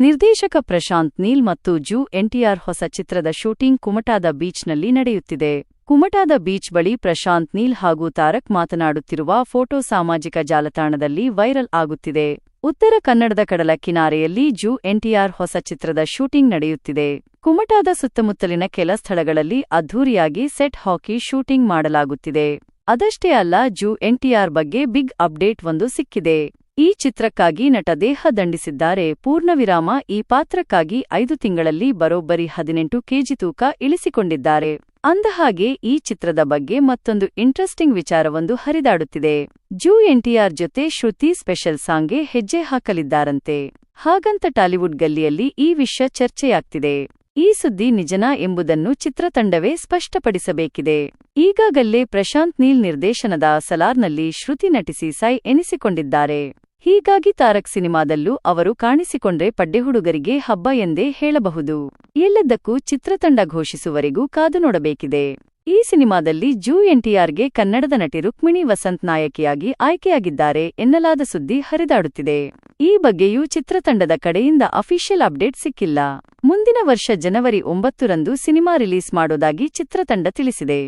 ನಿರ್ದೇಶಕ ಪ್ರಶಾಂತ್ ನೀಲ್ ಮತ್ತು ಜೂ ಎನ್ಟಿಆರ್ ಹೊಸ ಚಿತ್ರದ ಶೂಟಿಂಗ್ ಕುಮಟಾದ ಬೀಚ್ನಲ್ಲಿ ನಡೆಯುತ್ತಿದೆ. ಕುಮಟಾದ ಬೀಚ್ ಬಳಿ ಪ್ರಶಾಂತ್ ನೀಲ್ ಹಾಗೂ ತಾರಕ್ ಮಾತನಾಡುತ್ತಿರುವ ಫೋಟೋ ಸಾಮಾಜಿಕ ಜಾಲತಾಣದಲ್ಲಿ ವೈರಲ್ ಆಗುತ್ತಿದೆ. ಉತ್ತರ ಕನ್ನಡದ ಕಡಲ ಕಿನಾರೆಯಲ್ಲಿ ಜೂ ಎನ್ಟಿಆರ್ ಹೊಸ ಚಿತ್ರದ ಶೂಟಿಂಗ್ ನಡೆಯುತ್ತಿದೆ. ಕುಮಟಾದ ಸುತ್ತಮುತ್ತಲಿನ ಕೆಲ ಸ್ಥಳಗಳಲ್ಲಿ ಅದ್ಧೂರಿಯಾಗಿ ಸೆಟ್ ಹಾಕಿ ಶೂಟಿಂಗ್ ಮಾಡಲಾಗುತ್ತಿದೆ. ಅದಷ್ಟೇ ಅಲ್ಲ, ಜೂ ಎನ್ಟಿಆರ್ ಬಗ್ಗೆ ಬಿಗ್ ಅಪ್ಡೇಟ್ ಒಂದು ಸಿಕ್ಕಿದೆ. ಈ ಚಿತ್ರಕ್ಕಾಗಿ ನಟ ದೇಹ ದಂಡಿಸಿದ್ದಾರೆ. ಪೂರ್ಣವಿರಾಮ ಈ ಪಾತ್ರಕ್ಕಾಗಿ ಐದು ತಿಂಗಳಲ್ಲಿ ಬರೋಬ್ಬರಿ ಹದಿನೆಂಟು ಕೆಜಿ ತೂಕ ಇಳಿಸಿಕೊಂಡಿದ್ದಾರೆ. ಅಂದಹಾಗೆ, ಈ ಚಿತ್ರದ ಬಗ್ಗೆ ಮತ್ತೊಂದು ಇಂಟ್ರೆಸ್ಟಿಂಗ್ ವಿಚಾರವೊಂದು ಹರಿದಾಡುತ್ತಿದೆ. ಜೂ ಎನ್ಟಿಆರ್ ಜೊತೆ ಶ್ರುತಿ ಸ್ಪೆಷಲ್ ಸಾಂಗ್ಗೆ ಹೆಜ್ಜೆ ಹಾಕಲಿದ್ದಾರಂತೆ. ಹಾಗಂತ ಟಾಲಿವುಡ್ ಗಲ್ಲಿಯಲ್ಲಿ ಈ ವಿಷಯ ಚರ್ಚೆಯಾಗ್ತಿದೆ. ಈ ಸುದ್ದಿ ನಿಜನಾ ಎಂಬುದನ್ನು ಚಿತ್ರತಂಡವೇ ಸ್ಪಷ್ಟಪಡಿಸಬೇಕಿದೆ. ಈಗಾಗಲೇ ಪ್ರಶಾಂತ್ ನೀಲ್ ನಿರ್ದೇಶನದ ಸಲಾರ್ನಲ್ಲಿ ಶ್ರುತಿ ನಟಿಸಿ ಸೈ ಎನಿಸಿಕೊಂಡಿದ್ದಾರೆ. ಹೀಗಾಗಿ ತಾರಕ್ ಸಿನಿಮಾದಲ್ಲೂ ಅವರು ಕಾಣಿಸಿಕೊಂಡ್ರೆ ಪಡ್ಡೆ ಹುಡುಗರಿಗೆ ಹಬ್ಬ ಎಂದೇ ಹೇಳಬಹುದು. ಎಲ್ಲದಕ್ಕೂ ಚಿತ್ರತಂಡ ಘೋಷಿಸುವವರೆಗೂ ಕಾದು ನೋಡಬೇಕಿದೆ. ಈ ಸಿನಿಮಾದಲ್ಲಿ ಜೂ ಎನ್ಟಿಆರ್ಗೆ ಕನ್ನಡದ ನಟಿ ರುಕ್ಮಿಣಿ ವಸಂತ್ ನಾಯಕಿಯಾಗಿ ಆಯ್ಕೆಯಾಗಿದ್ದಾರೆ ಎನ್ನಲಾದ ಸುದ್ದಿ ಹರಿದಾಡುತ್ತಿದೆ. ಈ ಬಗ್ಗೆಯೂ ಚಿತ್ರತಂಡದ ಕಡೆಯಿಂದ ಅಫಿಷಿಯಲ್ ಅಪ್ಡೇಟ್ ಸಿಕ್ಕಿಲ್ಲ. ಮುಂದಿನ ವರ್ಷ ಜನವರಿ ಒಂಬತ್ತರಂದು ಸಿನಿಮಾ ರಿಲೀಸ್ ಮಾಡೋದಾಗಿ ಚಿತ್ರತಂಡ ತಿಳಿಸಿದೆ.